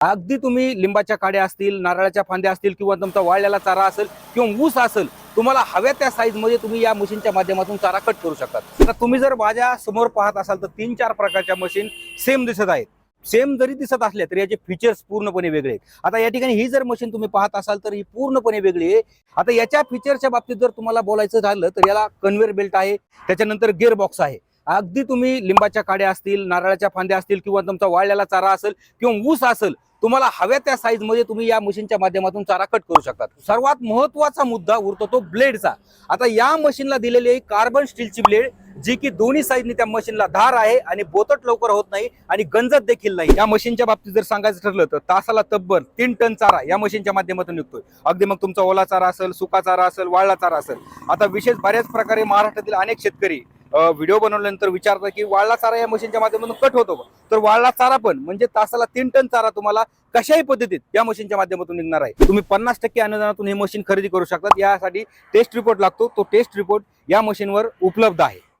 अगदी तुम्ही लिंबाच्या काड्या असतील नारळाच्या फांद्या असतील किंवा तुमचा वाळलेला चारा असेल किंवा ऊस असेल तुम्हाला हव्या त्या साईजमध्ये तुम्ही या मशीनच्या माध्यमातून चारा कट करू शकतात. तर तुम्ही जर माझ्यासमोर पाहत असाल तर तीन चार प्रकारच्या मशीन सेम दिसत आहेत. सेम जरी दिसत असल्या तरी याचे फीचर्स पूर्णपणे वेगळे आहेत. आता या ठिकाणी ही जर मशीन तुम्ही पाहत असाल तर ही पूर्णपणे वेगळी आहे. आता याच्या फीचरच्या बाबतीत जर तुम्हाला बोलायचं झालं तर याला कन्व्हेअर बेल्ट आहे त्याच्यानंतर गिअर बॉक्स आहे. अगदी तुम्ही लिंबाच्या काड्या असतील नारळाच्या फांद्या असतील किंवा तुमचा वाळलेला चारा असेल किंवा ऊस असेल तुम्हाला हव्या त्या साईजमध्ये तुम्ही या मशीनच्या माध्यमातून चारा कट करू शकतात सर्वात महत्त्वाचा मुद्दा उरतो तो ब्लेडचा आता या मशीनला दिलेली आहे कार्बन स्टीलची ब्लेड जी की दोन्ही साईजने त्या मशीनला धार आहे आणि बोतट लवकर होत नाही आणि गंजत देखील नाही. या मशीनच्या बाबतीत जर सांगायचं ठरलं तर तासाला तब्बल तीन टन चारा या मशीनच्या माध्यमातून निघतोय. अगदी मग तुमचा ओला चारा असेल सुका चारा असेल वाळला चारा असेल. आता विशेष बऱ्याच प्रकारे महाराष्ट्रातील अनेक शेतकरी व्हिडिओ बनवल्यानंतर विचारतात की वाळला चारा या मशीनच्या माध्यमातून कट होतो तर वाळला चारा पण म्हणजे तासाला तीन टन चारा तुम्हाला कशाही पद्धतीत या मशीनच्या माध्यमातून निघणार आहे. तुम्ही पन्नास टक्के अनुदानातून हे मशीन खरेदी करू शकतात. यासाठी टेस्ट रिपोर्ट लागतो. तो टेस्ट रिपोर्ट या मशीनवर उपलब्ध आहे.